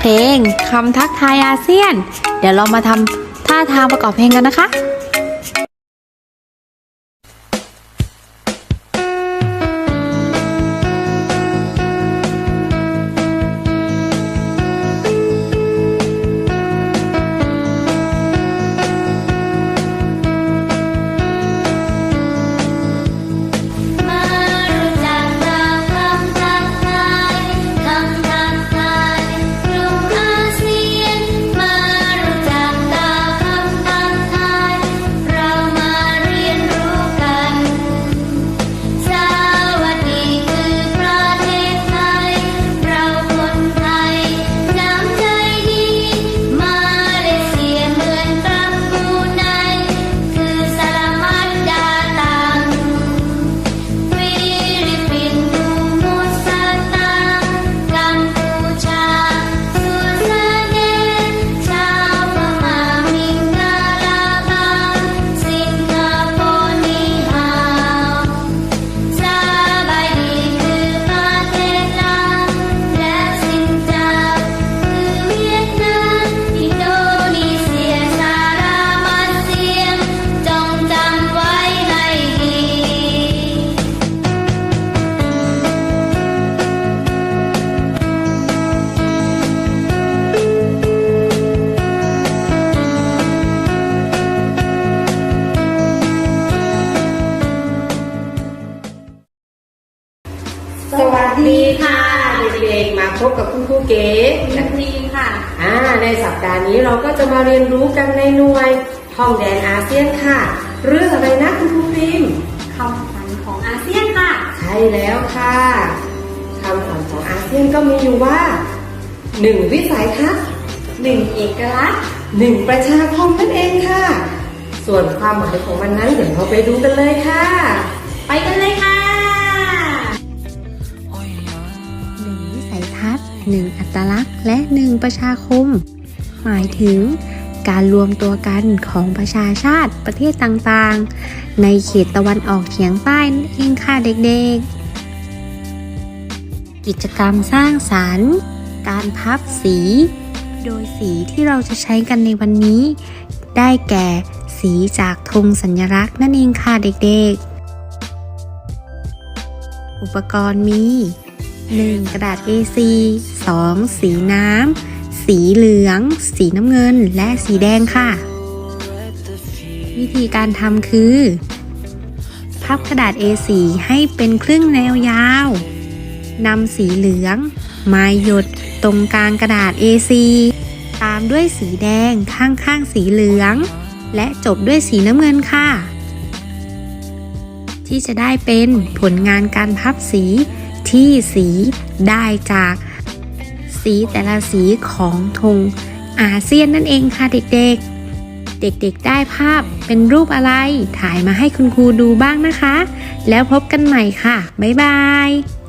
เพลงคำทักทายอาเซียน เดี๋ยวเรามาทำท่าทางประกอบเพลงกันนะคะ ดีค่ะเด็กๆมาพบกับคุณครูเก๋นักเรียนค่ะอ่าในสัปดาห์นี้เราก็จะมาเรียนรู้กันในหน่วยท่องแดนอาเซียนค่ะ เรื่องอะไรนะคุณครูพิมพ์คำขวัญของอาเซียนค่ะ ใช่แล้วค่ะคำขวัญของอาเซียนก็มีอยู่ว่าหนึ่งวิสัยทัศน์หนึ่งเอกลักษณ์หนึ่งประชาคมนั่นเองค่ะ ส่วนความหมายของมันนั้นเดี๋ยวเราไปดูกันเลยค่ะ ไปกันเลยค่ะ หนึ่งอัตลักษณ์ และหนึ่งประชาคม หมายถึงการรวมตัวกันของประชาชาติประเทศต่างๆ ในเขตตะวันออกเฉียงใต้นั่นเองค่ะเด็กๆ กิจกรรมสร้างสรรค์ การพับสี โดยสีที่เราจะใช้กันในวันนี้ ได้แก่สีจากธงสัญลักษณ์นั่นเองค่ะเด็กๆ อุปกรณ์มี 1. กระดาษ A4 2. สีน้ำ สีเหลือง สีน้ำเงิน และสีแดงค่ะ วิธีการทำคือ พับกระดาษ A4 ให้เป็นครึ่งแนวยาวนำสีเหลือง มาหยดตรงกลางกระดาษ A4 ตามด้วยสีแดงข้างๆสีเหลือง และจบด้วยสีน้ำเงินค่ะ ที่จะได้เป็นผลงานการพับสี ที่สีได้จากสีแต่ละสีของธงอาเซียนนั่นเองค่ะเด็กๆ เด็กๆได้ภาพเป็นรูปอะไรถ่ายมาให้คุณครูดูบ้างนะคะ แล้วพบกันใหม่ค่ะ บ๊ายบาย